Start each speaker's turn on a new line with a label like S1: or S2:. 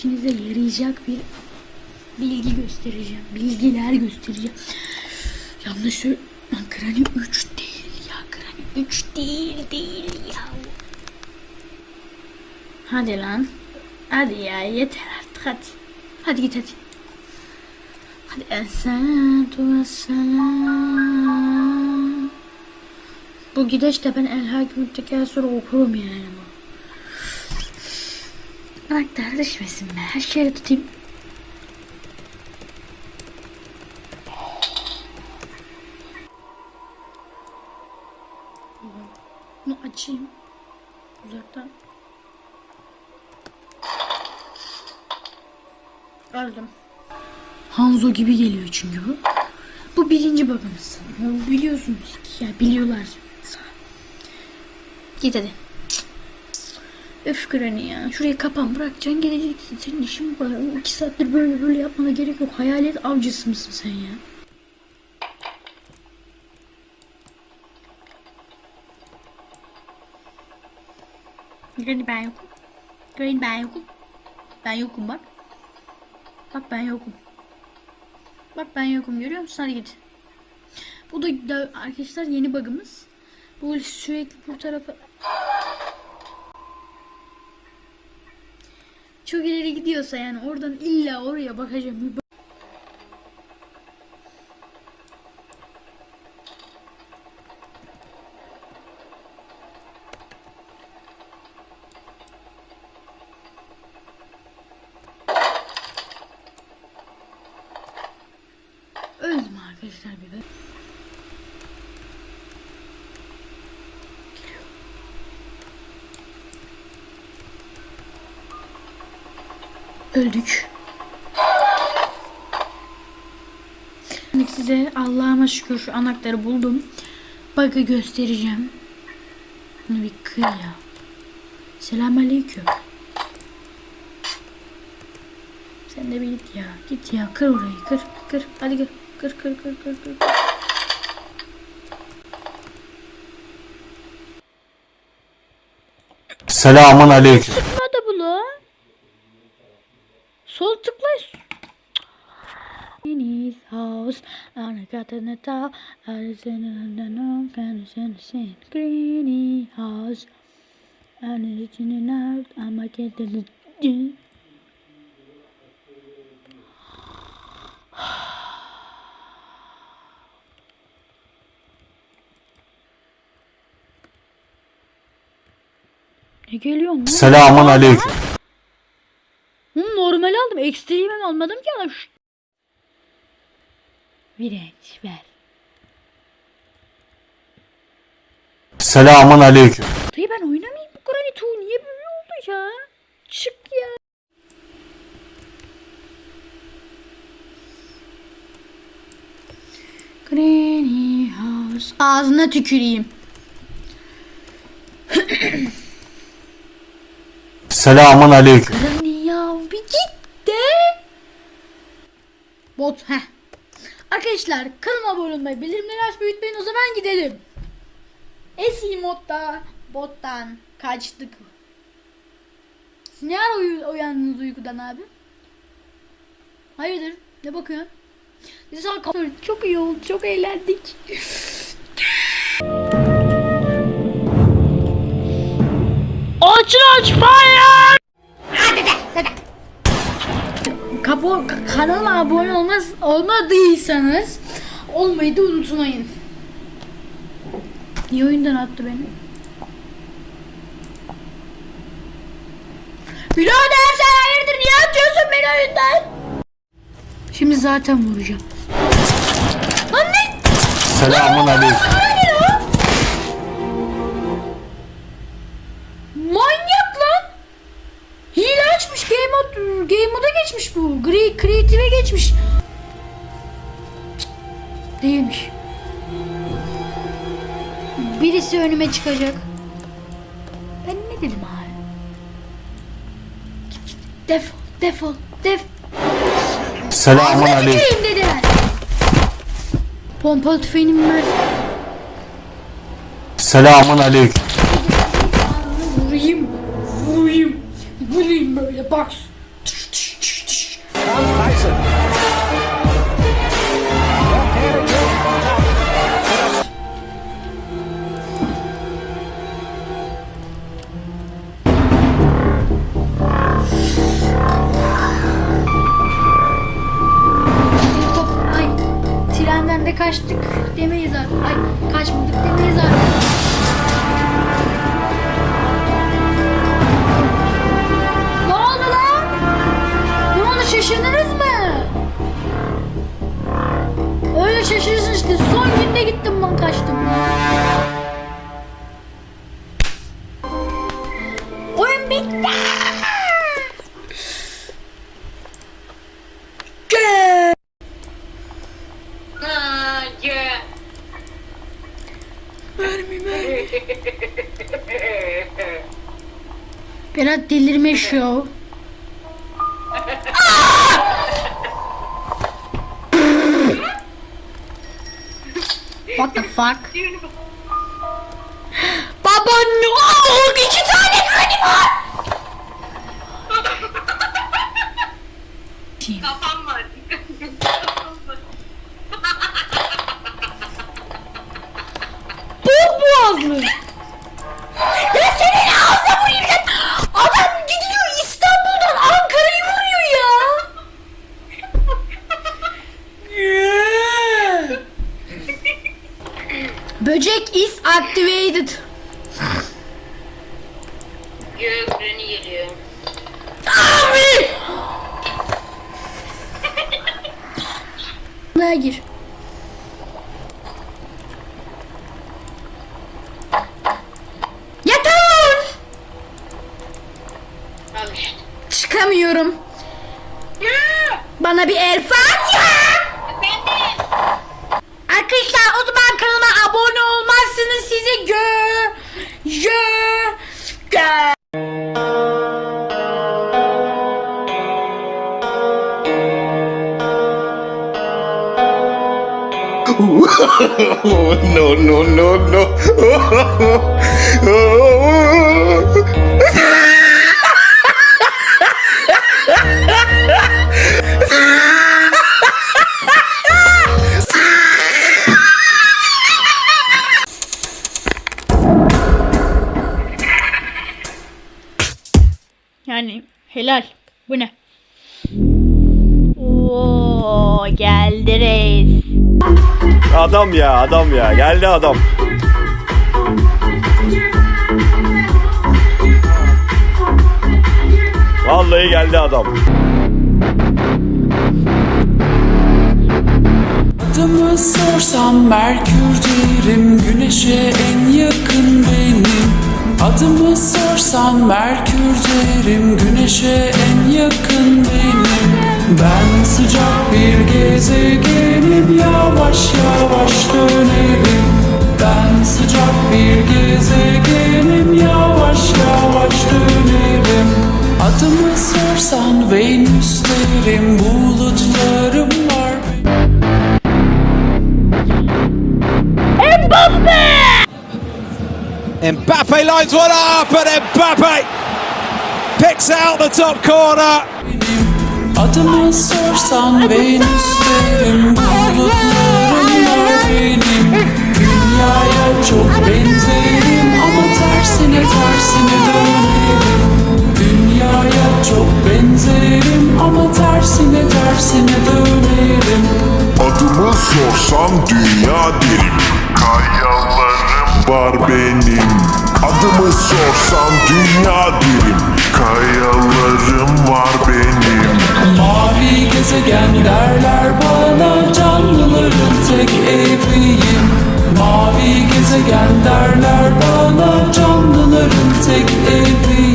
S1: işinize yarayacak bir bilgi göstereceğim. Bilgiler göstereceğim. Yanlış. Lan Granny 3 değil ya. Granny 3 değil değil ya. Hadi lan. Hadi ya yeter artık hadi. Hadi git hadi. Hadi Esselatu vesselam. Bu gideşte ben El Hakim sonra okurum yani bu. Anahtar düşmesin be. Her şeyi tutayım. Bunu açayım. Uzaktan. Öldüm. Hanzo gibi geliyor çünkü bu. Bu birinci bakımız. Biliyorsunuz ki ya biliyorlar. Git hadi. Öf ya. Şurayı kapan bırakacaksın geleceksin. Senin işin bu kadar. İki saattir böyle böyle yapmana gerek yok. Hayalet avcısı mısın sen ya? Granny ben yokum. Granny ben yokum. Ben yokum bak. Bak ben yokum. Bak ben yokum görüyor musun? Hadi git. Bu da arkadaşlar yeni bug'ımız. Böyle sürekli bu tarafa çok ileri gidiyorsa yani oradan illa oraya bakacağım. Öldüm arkadaşlar bir de. Öldük. Şimdi size Allah'ıma şükür şu anahtarı buldum. Bug'ı göstereceğim. Bunu bir kır ya. Selamünaleyküm. Sen de bir git ya. Git ya. Kır orayı. Kır. Kır. Hadi kır. Kır kır kır kır kır.
S2: Selamun aleyküm.
S1: Hadi bu lan. Sol tıkla. In his house, and I got in the top, I was in the no, kind of in the greeny house, and it's in and out, I'm a get the Ne geliyor mu?
S2: Selamun aleyküm.
S1: Hı, normal aldım. Ekstrem'den almadım ki adam. Virenç ver.
S2: Selamun aleyküm.
S1: Dayı ben oynamayayım bu Granny 2. Niye böyle oldu ya? Çık ya. Granny House. Ağzına tüküreyim.
S2: Selamun aleyküm.
S1: Granny ya bir git de. Bot heh. Arkadaşlar kanalıma abone olmayı, bildirimleri açmayı unutmayın. O zaman gidelim. Eski modda bottan kaçtık. Siz ne ara uyu- uyandınız uykudan abi? Hayırdır? Ne bakıyorsun? Kalk- Çok iyi oldu. Çok eğlendik. Açın aç fire! Kanala abone olmaz olmadıysanız olmayı da unutmayın. Niye oyundan attı beni? Birader sen hayırdır niye atıyorsun beni oyundan? Şimdi zaten vuracağım. Anne!
S2: Selamun aleyküm.
S1: Geçmiş bu. Gri, creative'e geçmiş. Değilmiş. Birisi önüme çıkacak. Ben ne dedim abi? Git, git. Defol, defol, def.
S2: Selamun aleyküm.
S1: dediler. Pompalı tüfeğini ver.
S2: Selamun aleyküm.
S1: Vurayım, vurayım, vurayım böyle bak. Kaçtık demeyiz artık. Ay kaçmadık demeyiz artık. Ne oldu lan? Ne oldu şaşırdınız mı? Öyle şaşırırsın işte. Son günde gittim ben kaçtım. Berat delirme show. What the fuck? Baba Activated.
S3: Göğsünü geliyor.
S1: Abi! Daha gir.
S4: No, no, no, no.
S1: Yani helal. Bu ne? Oo geldi reis.
S5: Adam ya adam ya geldi adam. Vallahi geldi adam.
S6: Adımı sorsam Merkür derim Güneşe en yakın benim Adımı sorsan Merkür derim Güneşe en yakın benim Ben sıcak bir gezegenim Yavaş yavaş dönerim Ben sıcak bir gezegenim Yavaş yavaş dönerim Adımı sorsan Venüs derim Bulutlarım var. Benim
S7: Mbappe lines one up, and Mbappe picks out the top corner.
S6: Adımı sorsan Venüs derim Bulutlarım var benim. Dünyaya çok benzerim Ama tersine tersine dönerim. Dünyaya çok benzerim Ama tersine tersine dönerim.
S8: Adımı sorsan dünya derim. Kayalarım var benim. Adımı sorsan dünya derim. Kayalarım var benim gezegen derler bana Canlıların tek eviyim
S6: Mavi gezegen derler bana Canlıların tek eviyim